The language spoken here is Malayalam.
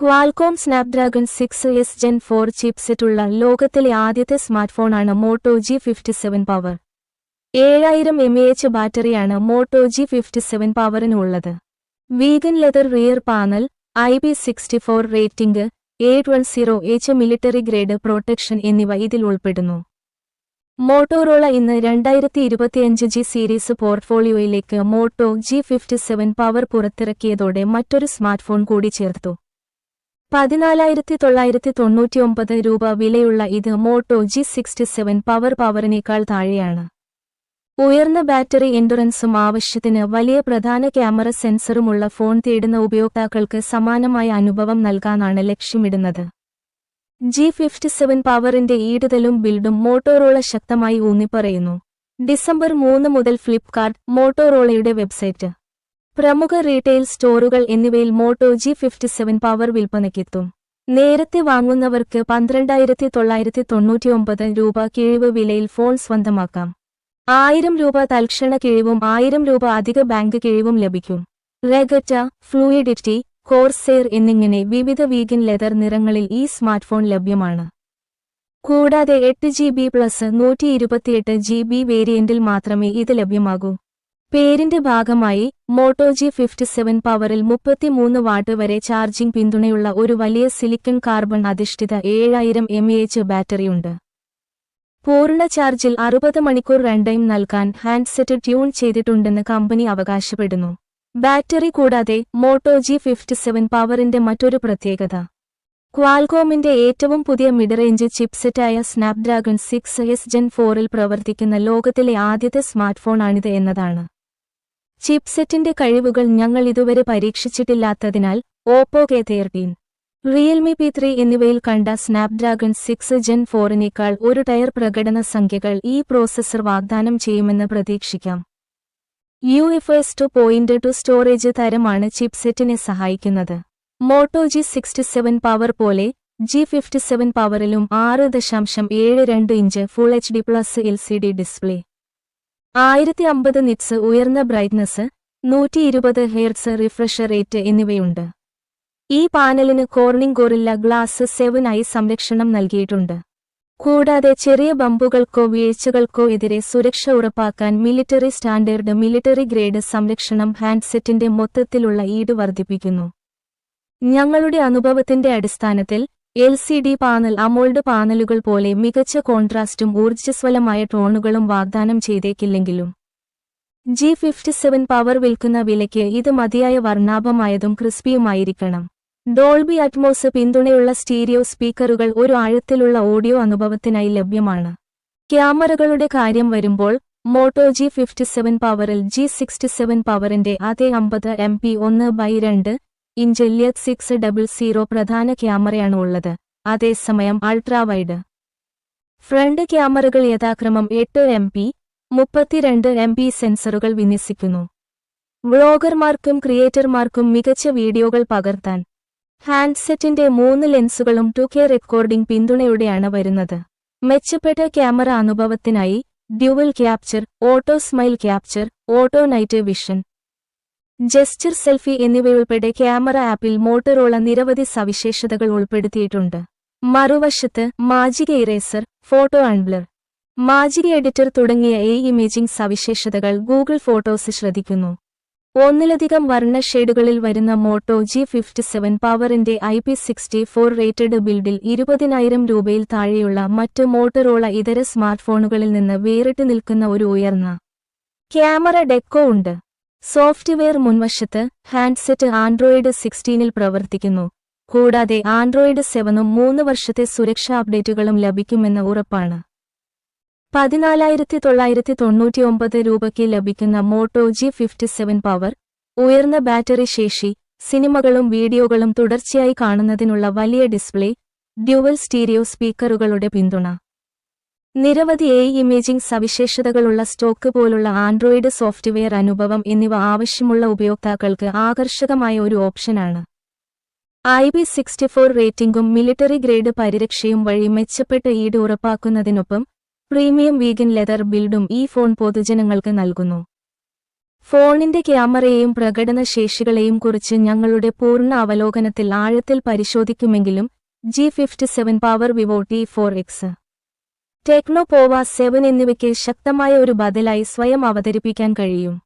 Qualcomm Snapdragon six S Gen four ചിപ്സെറ്റുള്ള ലോകത്തിലെ ആദ്യത്തെ സ്മാർട്ട്ഫോണാണ് Moto G fifty seven power. ഏഴായിരം എം എ എച്ച് ബാറ്ററിയാണ് Moto G fifty seven പവറിനുള്ളത്. Vegan leather rear panel I P sixty four rating eight one zero H military grade protection എന്നിവ ഇതിൽ ഉൾപ്പെടുന്നു. മോട്ടോറോള ഇന്ന് രണ്ടായിരത്തി ഇരുപത്തിയഞ്ച് G series പോർട്ട്ഫോളിയോയിലേക്ക് Moto G fifty seven power പുറത്തിറക്കിയതോടെ മറ്റൊരു സ്മാർട്ട്ഫോൺ കൂടി ചേർത്തു. പതിനാലായിരത്തി തൊള്ളായിരത്തി തൊണ്ണൂറ്റിയൊമ്പത് രൂപ വിലയുള്ള ഇത് Moto G sixty seven power പവറിനേക്കാൾ താഴെയാണ്. ഉയർന്ന ബാറ്ററി എൻഡുറൻസും ആവശ്യത്തിന് വലിയ പ്രധാന ക്യാമറ സെൻസറുമുള്ള ഫോൺ തേടുന്ന ഉപയോക്താക്കൾക്ക് സമാനമായ അനുഭവം നൽകാനാണ് ലക്ഷ്യമിടുന്നത്. ജി ഫിഫ്റ്റി സെവൻ പവറിന്റെ ഈടുതലും ബിൽഡും മോട്ടോറോള ശക്തമായി ഊന്നിപ്പറയുന്നു. ഡിസംബർ മൂന്ന് മുതൽ ഫ്ലിപ്കാർട്ട് മോട്ടോറോളയുടെ വെബ്സൈറ്റ്. പ്രമുഖ റീറ്റെയിൽ സ്റ്റോറുകൾ എന്നിവയിൽ Moto G fifty seven power വിൽപ്പനയ്ക്കെത്തും. നേരത്തെ വാങ്ങുന്നവർക്ക് പന്ത്രണ്ടായിരത്തി തൊള്ളായിരത്തി തൊണ്ണൂറ്റിയൊമ്പത് രൂപ കിഴിവ് വിലയിൽ ഫോൺ സ്വന്തമാക്കാം. ആയിരം രൂപ തൽക്ഷണ കിഴിവും ആയിരം രൂപ അധിക ബാങ്ക് കിഴിവും ലഭിക്കും. റെഗറ്റ ഫ്ലൂയിഡിറ്റി കോർസെയർ എന്നിങ്ങനെ വിവിധ വീഗൻ ലെതർ നിറങ്ങളിൽ ഈ സ്മാർട്ട് ഫോൺ ലഭ്യമാണ്. കൂടാതെ എട്ട് ജി ബി പ്ലസ് നൂറ്റി ഇരുപത്തിയെട്ട് ജി ബി വേരിയന്റിൽ മാത്രമേ ഇത് ലഭ്യമാകൂ. പേരിന്റെ ഭാഗമായി മോട്ടോ ജി ഫിഫ്റ്റി സെവൻ പവറിൽ മുപ്പത്തിമൂന്ന് വാട്ട് വരെ ചാർജിംഗ് പിന്തുണയുള്ള ഒരു വലിയ സിലിക്കൺ കാർബൺ അധിഷ്ഠിത ഏഴായിരം എം എച്ച് ബാറ്ററിയുണ്ട്. പൂർണ ചാർജിൽ അറുപത് മണിക്കൂർ റൺടൈം നൽകാൻ ഹാൻഡ്സെറ്റ് ട്യൂൺ ചെയ്തിട്ടുണ്ടെന്ന് കമ്പനി അവകാശപ്പെടുന്നു. ബാറ്ററി കൂടാതെ മോട്ടോ ജി ഫിഫ്റ്റി സെവൻ പവറിന്റെ മറ്റൊരു പ്രത്യേകത. ക്വാൽകോമിന്റെ ഏറ്റവും പുതിയ മിഡ് റേഞ്ച് ചിപ്സെറ്റായ സ്നാപ്ഡ്രാഗൺ സിക്സ് എസ് ജെൻ ഫോറിൽ പ്രവർത്തിക്കുന്ന ലോകത്തിലെ ആദ്യത്തെ സ്മാർട്ട്ഫോണാണിത് എന്നതാണ്. ചിപ്സെറ്റിന്റെ കഴിവുകൾ ഞങ്ങൾ ഇതുവരെ പരീക്ഷിച്ചിട്ടില്ലാത്തതിനാൽ Oppo K thirteen Realme P three എന്നിവയിൽ കണ്ട സ്നാപ്ഡ്രാഗൺ സിക്സ് ജെൻ ഫോറിനേക്കാൾ ഒരു ടയർ പ്രകടന സംഖ്യകൾ ഈ പ്രോസസർ വാഗ്ദാനം ചെയ്യുമെന്ന് പ്രതീക്ഷിക്കാം. U F S two point two storage തരമാണ് ചിപ്സെറ്റിനെ സഹായിക്കുന്നത്. Moto G sixty seven power പോലെ ജി ഫിഫ്റ്റി സെവൻ പവറിലും ആറ് ദശാംശം ഏഴ് രണ്ട് inch full H D plus L C D display. ആയിരത്തി അമ്പത് നിറ്റ്സ് ഉയർന്ന ബ്രൈറ്റ്നസ് നൂറ്റി ഇരുപത് ഹെയർസ് റിഫ്രഷർ റേറ്റ് എന്നിവയുണ്ട്. ഈ പാനലിന് കോർണിംഗ് ഗോറില്ല ഗ്ലാസ് സെവൻ ആയി സംരക്ഷണം നൽകിയിട്ടുണ്ട്. കൂടാതെ ചെറിയ ബമ്പുകൾക്കോ വീഴ്ചകൾക്കോ എതിരെ സുരക്ഷ ഉറപ്പാക്കാൻ മിലിറ്ററി സ്റ്റാൻഡേർഡ് മിലിറ്ററി ഗ്രേഡ് സംരക്ഷണം ഹാൻഡ്സെറ്റിന്റെ മൊത്തത്തിലുള്ള ഈട് വർദ്ധിപ്പിക്കുന്നു. ഞങ്ങളുടെ അനുഭവത്തിന്റെ അടിസ്ഥാനത്തിൽ L C D panel AMOLED പാനലുകൾ പോലെ മികച്ച കോൺട്രാസ്റ്റും ഊർജസ്വലമായ ടോണുകളും വാഗ്ദാനം ചെയ്തേക്കില്ലെങ്കിലും. ജി ഫിഫ്റ്റി സെവൻ പവർ വിൽക്കുന്ന വിലയ്ക്ക് ഇത് മതിയായ വർണാഭമായതും ക്രിസ്പിയുമായിരിക്കണം. ഡോൾബി അറ്റ്മോസ് പിന്തുണയുള്ള സ്റ്റീരിയോ സ്പീക്കറുകൾ ഒരു ആഴത്തിലുള്ള ഓഡിയോ അനുഭവത്തിനായി ലഭ്യമാണ്. ക്യാമറകളുടെ കാര്യം വരുമ്പോൾ മോട്ടോ ജി ഫിഫ്റ്റി സെവൻ പവറിൽ ജി സിക്സ്റ്റി സെവൻ പവറിന്റെ അതേ അമ്പത് എം പി ഒന്ന് ബൈ രണ്ട് ഇഞ്ച് ലിയത് സിക്സ് ഡബിൾ സീറോ പ്രധാന ക്യാമറയാണ് ഉള്ളത്. അതേസമയം അൾട്രാ വൈഡ്. ഫ്രണ്ട് ക്യാമറകൾ യഥാക്രമം എട്ട് എം പി മുപ്പത്തിരണ്ട് എം പി സെൻസറുകൾ വിന്യസിക്കുന്നു. വ്ളോഗർമാർക്കും ക്രിയേറ്റർമാർക്കും മികച്ച വീഡിയോകൾ പകർത്താൻ. ഹാൻഡ്സെറ്റിന്റെ മൂന്ന് ലെൻസുകളും ടു കെ റെക്കോർഡിംഗ് പിന്തുണയോടെയാണ് വരുന്നത്. മെച്ചപ്പെട്ട camera അനുഭവത്തിനായി dual capture auto smile capture auto night vision gesture selfie എന്നിവയുൾപ്പെടെ ക്യാമറ ആപ്പിൽ മോട്ടറോള നിരവധി സവിശേഷതകൾ ഉൾപ്പെടുത്തിയിട്ടുണ്ട്. മറുവശത്ത് magic eraser photo unblur magic editor തുടങ്ങിയ എ ഇമേജിംഗ് സവിശേഷതകൾ ഗൂഗിൾ ഫോട്ടോസ് ശ്രദ്ധിക്കുന്നു. ഒന്നിലധികം വർണ ഷെയ്ഡുകളിൽ വരുന്ന മോട്ടോ ജി ഫിഫ്റ്റി സെവൻ പവറിന്റെ I P sixty four rated ബിൽഡിൽ ഇരുപതിനായിരം രൂപയിൽ താഴെയുള്ള മറ്റ് മോട്ടറോള ഇതര സ്മാർട്ട്ഫോണുകളിൽ നിന്ന് വേറിട്ട് നിൽക്കുന്ന ഒരു ഉയർന്ന ക്യാമറ ഡെക്കോ ഉണ്ട്. സോഫ്റ്റ്വെയർ മുൻവശത്ത് ഹാൻഡ്സെറ്റ് ആൻഡ്രോയിഡ് സിക്സ്റ്റീനിൽ പ്രവർത്തിക്കുന്നു. കൂടാതെ ആൻഡ്രോയിഡ് സെവനും മൂന്ന് വർഷത്തെ സുരക്ഷാ അപ്ഡേറ്റുകളും ലഭിക്കുമെന്ന് ഉറപ്പാണ്. പതിനാലായിരത്തി തൊള്ളായിരത്തി തൊണ്ണൂറ്റിയൊമ്പത് രൂപയ്ക്ക് ലഭിക്കുന്ന Moto G fifty seven power ഉയർന്ന ബാറ്ററി ശേഷി സിനിമകളും വീഡിയോകളും തുടർച്ചയായി കാണുന്നതിനുള്ള വലിയ ഡിസ്പ്ലേ ഡ്യുവൽ സ്റ്റീരിയോ സ്പീക്കറുകളുടെ പിന്തുണ. നിരവധി എ ഇമേജിംഗ് സവിശേഷതകളുള്ള സ്റ്റോക്ക് പോലുള്ള ആൻഡ്രോയിഡ് സോഫ്റ്റ്വെയർ അനുഭവം എന്നിവ ആവശ്യമുള്ള ഉപയോക്താക്കൾക്ക് ആകർഷകമായ ഒരു ഓപ്ഷനാണ്. ഐ ബി സിക്സ്റ്റി ഫോർ റേറ്റിംഗും മിലിറ്ററി ഗ്രേഡ് പരിരക്ഷയും വഴി മെച്ചപ്പെട്ട ഈട് ഉറപ്പാക്കുന്നതിനൊപ്പം പ്രീമിയം വീഗൻ ലെതർ ബിൽഡും ഈ ഫോൺ പൊതുജനങ്ങൾക്ക് നൽകുന്നു. ഫോണിന്റെ ക്യാമറയെയും പ്രകടന ശേഷികളെയും കുറിച്ച് ഞങ്ങളുടെ പൂർണ അവലോകനത്തിൽ ആഴത്തിൽ പരിശോധിക്കുമെങ്കിലും G fifty seven power Vivo T four X Tecno Pova seven എന്നിവയ്ക്ക് ശക്തമായ ഒരു ബദലായി സ്വയം അവതരിപ്പിക്കാൻ കഴിയും.